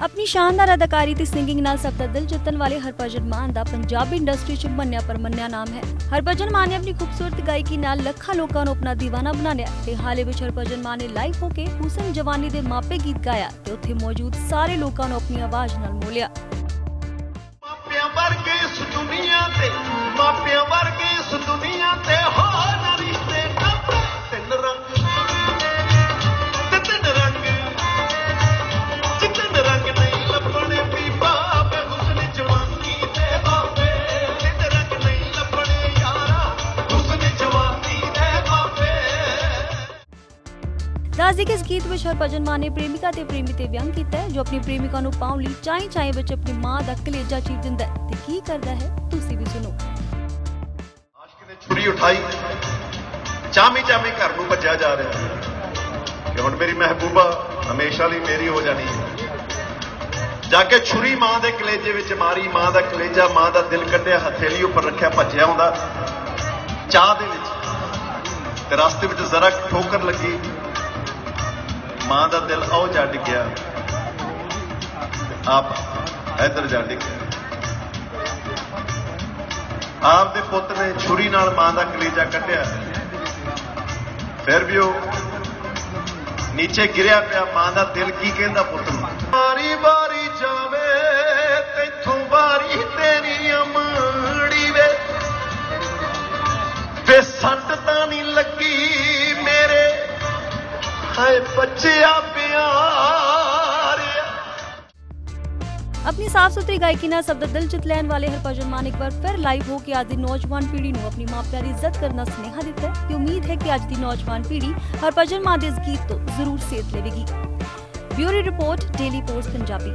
ਆਪਣੀ ਸ਼ਾਨਦਾਰ ਅਦਾਕਾਰੀ ਤੇ ਸਿੰਗਿੰਗ ਨਾਲ ਸਭ ਦਾ ਦਿਲ ਜਿੱਤਣ ਵਾਲੇ ਹਰਭਜਨ ਮਾਨ ਦਾ ਪੰਜਾਬੀ ਇੰਡਸਟਰੀ 'ਚ ਮੰਨਿਆ ਪਰਮੰਨਿਆ ਨਾਮ ਹੈ। ਹਰਭਜਨ ਮਾਨ ਨੇ ਆਪਣੀ ਖੂਬਸੂਰਤ ਗਾਇਕੀ ਨਾਲ ਲੱਖਾਂ ਲੋਕਾਂ ਨੂੰ ਆਪਣਾ ਦੀਵਾਨਾ ਬਣਾ ਤੇ ਹਾਲੇ ਵਿੱਚ ਹਰਭਜਨ ਮਾਨ ਨੇ ਲਾਈਵ ਹੋ ਕੇ ਹੁਸਨ ਜਵਾਨੀ ਦੇ ਮਾਪੇ ਗੀਤ ਗਾਇਆ ਤੇ ਉੱਥੇ ਮੌਜੂਦ ਸਾਰੇ ਲੋਕਾਂ ਨੂੰ ਆਪਣੀ ਆਵਾਜ਼ ਨਾਲ ਮੋਲਿਆ ਮਾਪਿਆਂ ਵਰਗੇ ਇਸ ਦੁਨੀਆ ਤੇ, ਮਾਪਿਆਂ ਵਰਗੇ ਦੱਸ ਕਿ ਇਸ ਗੀਤ ਵਿੱਚ ਹਰਭਜਨ ਮਾਨ ਨੇ ਪ੍ਰੇਮਿਕਾ ਤੇ ਪ੍ਰੇਮੀ ਤੇ ਵਿਅੰਗ ਕੀਤਾ ਹੈ, ਜੋ ਆਪਣੀ ਪ੍ਰੇਮਿਕਾ ਨੂੰ ਪਾਉਣ ਲਈ ਚਾਈ ਚਾਈ ਵਿੱਚ ਆਪਣੀ ਮਾਂ ਦਾ ਕਲੇਜਾ ਚੀਰ ਦਿੰਦਾ ਹੈ। ਤੇ ਕੀ ਕਰਦਾ ਹੈ, ਤੁਸੀਂ ਵੀ ਸੁਣੋ। ਆਸ਼ਕ ਨੇ ਛੁਰੀ ਉਠਾਈ। ਚਾਮੀ ਚਾਮੀ ਘਰ ਨੂੰ ਭੱਜਿਆ ਜਾ ਰਿਹਾ। ਕਿ ਹੁਣ ਮੇਰੀ ਮਹਿਬੂਬਾ ਹਮੇਸ਼ਾ ਲਈ ਮੇਰੀ ਹੋ ਜਾਣੀ ਹੈ। ਜਾ ਕੇ ਛੁਰੀ ਮਾਂ ਦੇ ਕਲੇਜੇ ਵਿੱਚ ਮਾਰੀ, ਮਾਂ ਦਾ ਕਲੇਜਾ, ਮਾਂ ਦਾ ਦਿਲ ਕੱਢਿਆ, ਹਥੇਲੀ ਉੱਪਰ ਰੱਖਿਆ, ਭੱਜਿਆ ਆਉਂਦਾ। ਚਾਹ ਦੇ ਵਿੱਚ ਤੇ ਰਸਤੇ ਵਿੱਚ ਜ਼ਰਾ ਠੋਕਰ ਲੱਗੀ। ਮਾਂ ਦਾ ਦਿਲ ਆਉ ਜਾ ਡਿੱਗਿਆ ਆਪ ਇਧਰ ਜਾ ਗਿਆ। ਆਪ ਦੇ ਪੁੱਤ ਨੇ ਛੁਰੀ ਨਾਲ ਮਾਂ ਦਾ ਕਲੇਜਾ ਕੱਢਿਆ। ਫਿਰ ਵੀ ਉਹ ਨੀਚੇ ਗਿਰਿਆ ਪਿਆ, ਮਾਂ ਦਾ ਦਿਲ ਕੀ ਕਹਿੰਦਾ ਪੁੱਤ ਨੂੰ? ਵਾਰੀ ਹਾਏ ਬੱਚਿਆ ਪਿਆਰਿਆ ਆਪਣੀ ਸਾਫ਼ ਸੁਥਰੀ ਗਾਇਕੀ ਨਾਲ ਸਭ ਦਾ ਦਿਲ ਜਿੱਤ ਲੈਣ ਵਾਲੇ ਹਰਭਜਨ ਮਾਨ ਇੱਕ ਵਾਰ ਫਿਰ ਲਾਈਵ ਹੋ ਕੇ ਅੱਜ ਦੀ ਨੌਜਵਾਨ ਪੀੜ੍ਹੀ ਨੂੰ ਆਪਣੀ ਮਾਪਿਆਂ ਦੀ ਇੱਜ਼ਤ ਕਰਨ ਦਾ ਸੁਨੇਹਾ ਦਿੱਤਾ ਹੈ ਤੇ ਉਮੀਦ ਹੈ ਕਿ ਅੱਜ ਦੀ ਨੌਜਵਾਨ ਪੀੜ੍ਹੀ ਹਰਭਜਨ ਮਾਨ ਦੇ ਇਸ ਗੀਤ ਤੋਂ ਜ਼ਰੂਰ ਸੇਧ ਲਵੇਗੀ bureau report Daily Post Punjabi